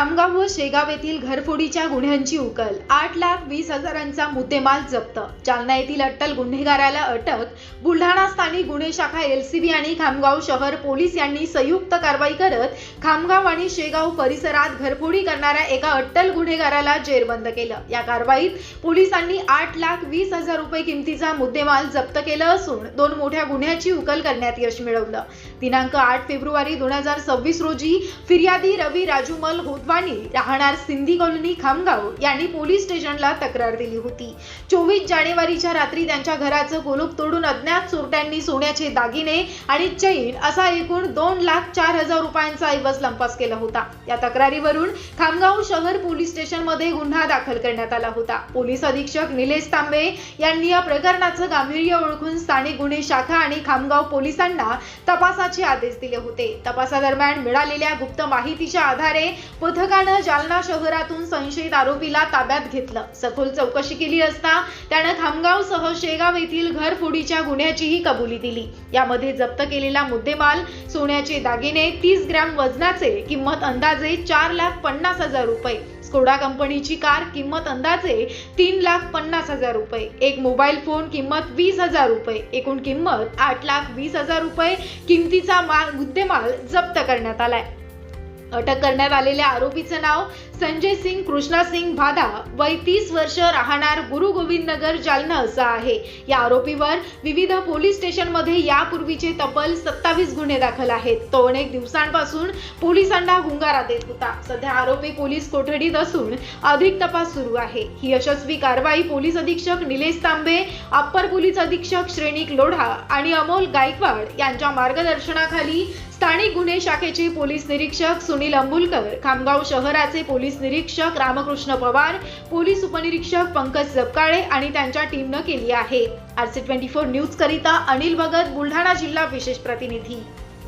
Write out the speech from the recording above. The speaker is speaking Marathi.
खामगाव व शेगाव येथील घरफोडीच्या गुन्ह्यांची उकल. आठ लाख वीस हजारांचा मुद्देमाल जप्त. जालना येथील अट्टल गुन्हेगाराला अटक. बुलढाणा स्थानिक गुन्हे शाखा एलसीबी आणि खामगाव शहर पोलीस यांनी संयुक्त कारवाई करत खामगाव आणि शेगाव परिसरात घरफोडी करणाऱ्या एका अट्टल गुन्हेगाराला जेरबंद केलं. या कारवाईत पोलिसांनी आठ लाख वीस हजार रुपये किमतीचा मुद्देमाल जप्त केलं असून दोन मोठ्या गुन्ह्याची उकल करण्यात यश मिळवलं. दिनांक आठ फेब्रुवारी दोन हजार सव्वीस रोजी फिर्यादी रवी राजूमल होत होतवानी राहणार सिंधी कॉलनी खामगाव यांनी पोलीस स्टेशनला तक्रार दिली होती. चोवीस जानेवारीच्या रात्री त्यांच्या घराचं गोलूप तोडून अज्ञात चोरट्यांनी सोन्याचे दागिने आणि चैन असा एकूण दोन लाख चार हजार रुपयांचा ऐवज लंपास केला होता. या तक्रारीवरून खामगाव शहर पोलीस स्टेशनमध्ये गुन्हा दाखल करण्यात आला होता. पोलीस अधीक्षक निलेश तांबे यांनी या प्रकरणाचं गांभीर्य ओळखून स्थानिक गुन्हे शाखा आणि खामगाव पोलिसांना तपासाचे आदेश दिले होते. तपासादरम्यान मिळालेल्या गुप्त माहितीच्या आधारे पथकानं जालना शहरातून संशयित आरोपीला ताब्यात घेतलं. सखोल चौकशी केली असता त्यानं खामगावसह शेगाव येथील घरफोडीच्या गुन्ह्याचीही कबुली दिली. यामध्ये जप्त केलेला मुद्देमाल सोन्याचे दागिने तीस ग्रॅम वजनाचे किंमत अंदाजे चार लाख पन्नास हजार रुपये. स्कोडा कंपनीची कार किंमत अंदाजे तीन लाख पन्नास हजार रुपये. एक मोबाईल फोन किंमत वीस हजार रुपये. एकूण किंमत आठ लाख वीस हजार रुपये. किमतीचा माल मुद्देमाल जप्त करण्यात आलाय. अटक करण्यात आलेल्या आरोपीचं नाव संजय सिंग कृष्णा सिंग भादा वय तीस वर्ष राहणार गुरु गोविंदनगर जालना असं आहे. या आरोपीवर विविध पोलीस स्टेशनमध्ये यापूर्वीचे तब्बल सत्तावीस गुन्हे दाखल आहेत. तो अनेक दिवसांपासून पोलिसांना हुंगारा देत होता. सध्या आरोपी पोलीस कोठडीत असून अधिक तपास सुरू आहे. ही यशस्वी कारवाई पोलीस अधीक्षक निलेश तांबे अप्पर पोलीस अधीक्षक श्रेणिक लोढा आणि अमोल गायकवाड यांच्या मार्गदर्शनाखाली स्थानिक गुन्हे शाखेचे पोलीस निरीक्षक सुनील अंबुलकर खामगाव शहराचे पोलीस निरीक्षक रामकृष्ण पवार पोलीस उपनिरीक्षक पंकज जपकाळे आणि त्यांच्या टीमनं केली आहे. आरसी ट्वेंटी फोर न्यूज करिता अनिल भगत बुलढाणा जिल्हा विशेष प्रतिनिधी.